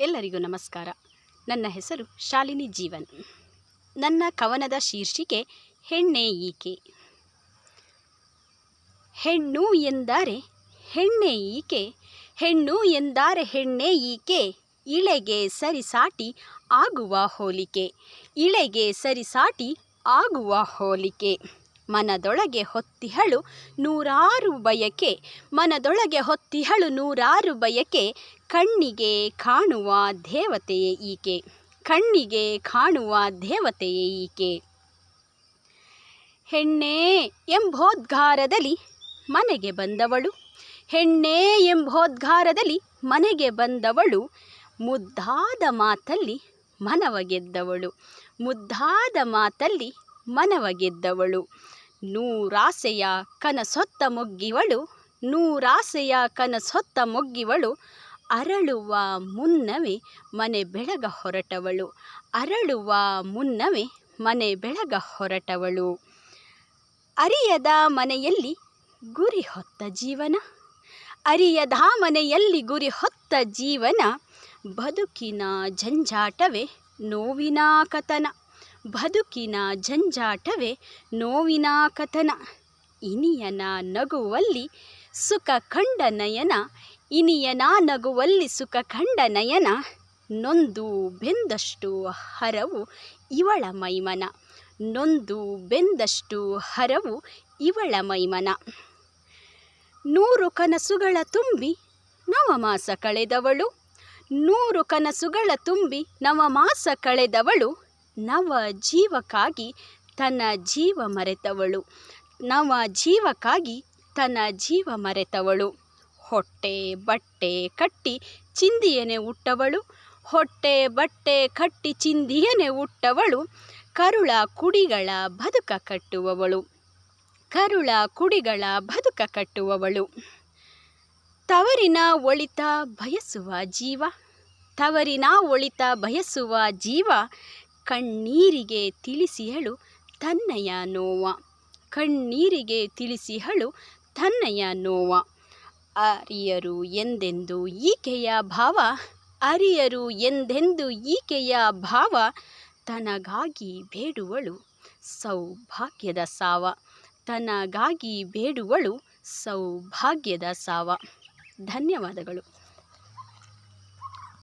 ಎಲ್ಲರಿಗೂ ನಮಸ್ಕಾರ. ನನ್ನ ಹೆಸರು ಶಾಲಿನಿ ಜೀವನ್. ನನ್ನ ಕವನದ ಶೀರ್ಷಿಕೆ, ಹೆಣ್ಣೆ ಈಕೆ ಹೆಣ್ಣು ಎಂದರೆ ಹೆಣ್ಣೆ ಈಕೆ, ಹೆಣ್ಣು ಎಂದರೆ ಹೆಣ್ಣೆ ಈಕೆ, ಇಳೆಗೆ ಸರಿಸಾಟಿ ಆಗುವ ಹೋಲಿಕೆ, ಇಳೆಗೆ ಸರಿಸಾಟಿ ಆಗುವ ಹೋಲಿಕೆ. ಮನದೊಳಗೆ ಹೊತ್ತಿಹಳು ನೂರಾರು ಬಯಕೆ, ಮನದೊಳಗೆ ಹೊತ್ತಿಹಳು ನೂರಾರು ಬಯಕೆ ಕಣ್ಣಿಗೆ ಕಾಣುವ ದೇವತೆಯೇ ಈಕೆ. ಕಣ್ಣಿಗೆ ಕಾಣುವ ದೇವತೆಯೇ ಈಕೆ. ಹೆಣ್ಣೆ ಎಂಬೋದ್ಗಾರದಲ್ಲಿ ಮನೆಗೆ ಬಂದವಳು. ಹೆಣ್ಣೆ ಎಂಬೋದ್ಗಾರದಲ್ಲಿ ಮನೆಗೆ ಬಂದವಳು. ಮುದ್ದಾದ ಮಾತಲ್ಲಿ ಮನವ ಗೆದ್ದವಳು ಮುದ್ದಾದ ಮಾತಲ್ಲಿ ಮನವ ಗೆದ್ದವಳು ನೂರಾಸೆಯ ಕನಸೊತ್ತ ಮೊಗ್ಗಿವಳು. ನೂರಾಸೆಯ ಕನಸೊತ್ತ ಮೊಗ್ಗಿವಳು. ಅರಳುವ ಮುನ್ನವೇ ಮನೆ ಬೆಳಗ ಹೊರಟವಳು. ಅರಳುವ ಮುನ್ನವೇ ಮನೆ ಬೆಳಗ ಹೊರಟವಳು. ಅರಿಯದ ಮನೆಯಲ್ಲಿ ಗುರಿ ಹೊತ್ತ ಜೀವನ. ಅರಿಯದ ಮನೆಯಲ್ಲಿ ಗುರಿ ಹೊತ್ತ ಜೀವನ. ಬದುಕಿನ ಜಂಜಾಟವೇ ನೋವಿನ ಕಥನ. ಬದುಕಿನ ಜಂಜಾಟವೇ ನೋವಿನ ಕಥನ. ಇನಿಯನ ನಗುವಲ್ಲಿ ಸುಖ ಕಂಡ ನಯನ. ಇನಿಯನ ನಗುವಲ್ಲಿ ಸುಖ ಕಂಡ ನಯನ, ನೊಂದು ಬೆಂದಷ್ಟು ಹರವು ಇವಳ ಮೈಮನ, ನೊಂದು ಬೆಂದಷ್ಟು ಹರವು ಇವಳ ಮೈಮನ. ನೂರು ಕನಸುಗಳ ತುಂಬಿ ನವಮಾಸ ಕಳೆದವಳು, ನೂರು ಕನಸುಗಳ ತುಂಬಿ ನವಮಾಸ ಕಳೆದವಳು, ನವ ಜೀವಕ್ಕಾಗಿ ತನ್ನ ಜೀವ ಮರೆತವಳು, ನವ ಜೀವಕ್ಕಾಗಿ ತನ್ನ ಜೀವ ಮರೆತವಳು. ಹೊಟ್ಟೆ ಬಟ್ಟೆ ಕಟ್ಟಿ ಚಿಂದಿಯನೆ ಉಟ್ಟವಳು ಹೊಟ್ಟೆ ಬಟ್ಟೆ ಕಟ್ಟಿ ಚಿಂದಿಯನೆ ಉಟ್ಟವಳು ಕರುಳ ಕುಡಿಗಳ ಬದುಕ ಕಟ್ಟುವವಳು. ಕರುಳ ಕುಡಿಗಳ ಬದುಕ ಕಟ್ಟುವವಳು. ತವರಿನ ಒಳಿತ ಬಯಸುವ ಜೀವ. ತವರಿನ ಒಳಿತ ಬಯಸುವ ಜೀವ. ಕಣ್ಣೀರಿಗೆ ತಿಳಿಸಿಹಳು ತನ್ನಯ ನೋವ. ಕಣ್ಣೀರಿಗೆ ತಿಳಿಸಿಹಳು ತನ್ನಯ ನೋವ. ಅರಿಯರು ಎಂದೆಂದು ಈಕೆಯ ಭಾವ? ಅರಿಯರು ಎಂದೆಂದು ಈಕೆಯ ಭಾವ? ತನಗಾಗಿ ಬೇಡುವಳು ಸೌಭಾಗ್ಯದ ಸಾವ. ತನಗಾಗಿ ಬೇಡುವಳು ಸೌಭಾಗ್ಯದ ಸಾವ. ಧನ್ಯವಾದಗಳು.